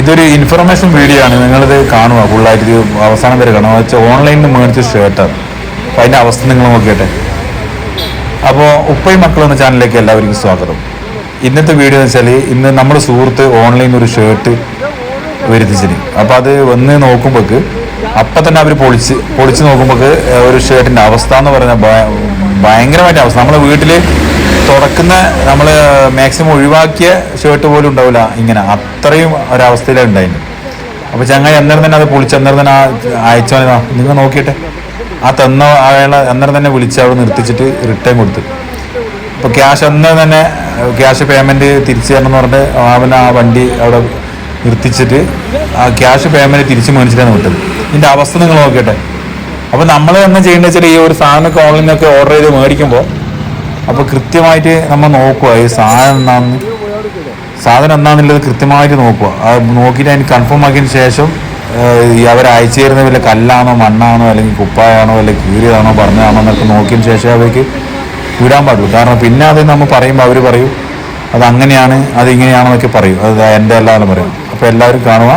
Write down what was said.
ഇതൊരു information video ആണ്. നിങ്ങളിത് കാണുക. ഫുള്ളായിട്ട് ഇത് അവസാനം വരെ കാണുക. വെച്ചാൽ ഓൺലൈനിൽ നിന്ന് മേടിച്ച ഷർട്ടാണ് അപ്പോൾ അതിന്റെ അവസ്ഥ നിങ്ങൾ നോക്കിയിട്ട് അപ്പോൾ ഉപ്പയും മക്കളും എന്ന ചാനലിലേക്ക് എല്ലാവർക്കും സ്വാഗതം. ഇന്നത്തെ വീഡിയോ എന്ന് വെച്ചാൽ ഇന്ന് നമ്മുടെ സുഹൃത്ത് ഓൺലൈനിൽ ഒരു ഷർട്ട് വരുത്തിച്ചിന്. അപ്പോൾ അത് വന്ന് നോക്കുമ്പോൾക്ക് അപ്പം തന്നെ അവർ പൊളിച്ച് പൊളിച്ച് നോക്കുമ്പോൾക്ക് ഒരു ഷർട്ടിന്റെ അവസ്ഥ എന്ന് പറഞ്ഞാൽ ഭയങ്കരമായിട്ട് അവസ്ഥ. നമ്മളെ വീട്ടിൽ തുടക്കുന്ന നമ്മൾ മാക്സിമം ഒഴിവാക്കിയ ഷർട്ട് പോലും ഉണ്ടാവില്ല. ഇങ്ങനെ അത്രയും ഒരവസ്ഥയിലാണ് ഉണ്ടായിരുന്നു അപ്പോൾ ചങ്ങായി അന്നേരം തന്നെ അത് പൊളിച്ച് അന്നേരം തന്നെ അയച്ചോ നിങ്ങൾ നോക്കിയിട്ടെ. ആ തന്ന അയാളെ അന്നേരം തന്നെ വിളിച്ച് അവിടെ നിർത്തിച്ചിട്ട് റിട്ടേൺ കൊടുത്തു. അപ്പോൾ ക്യാഷ് അന്നേരം തന്നെ ക്യാഷ് പേയ്മെന്റ് തിരിച്ചു തരണം എന്ന് പറഞ്ഞിട്ട് അവൻ ആ വണ്ടി അവിടെ നിർത്തിച്ചിട്ട് ആ ക്യാഷ് പേയ്മെന്റ് തിരിച്ച് മേടിച്ചിട്ടാണ് വിട്ടത്. ഇതിന്റെ അവസ്ഥ നിങ്ങൾ നോക്കിയട്ടെ. അപ്പോൾ നമ്മൾ എന്ന് ചെയ്യേണ്ടത് വെച്ചാൽ ഈ ഒരു സാധനമൊക്കെ ഓൺലൈനിലൊക്കെ ഓർഡർ ചെയ്ത് മേടിക്കുമ്പോൾ അപ്പോൾ കൃത്യമായിട്ട് നമ്മൾ നോക്കുക ഈ സാധനം എന്താണെന്ന് സാധനം എന്താണെന്നുള്ളത് കൃത്യമായിട്ട് നോക്കുക അത് നോക്കിയിട്ട് അതിന് കൺഫേം ആക്കിയതിന് ശേഷം അവർ അയച്ചു തരുന്ന വല്ല കല്ലാണോ മണ്ണാണോ അല്ലെങ്കിൽ കുപ്പായാണോ അല്ലെങ്കിൽ കീറിയതാണോ പറഞ്ഞതാണോ എന്നൊക്കെ നോക്കിയതിന് ശേഷം അവർക്ക് വിടാൻ പാടുള്ളൂ കാരണം പിന്നെ അത് നമ്മൾ പറയുമ്പോൾ അവർ പറയും അത് അങ്ങനെയാണ് അത് ഇങ്ങനെയാണെന്നൊക്കെ പറയും. അത് എന്റെ എല്ലാവരും പറയും. അപ്പോൾ എല്ലാവരും കാണുക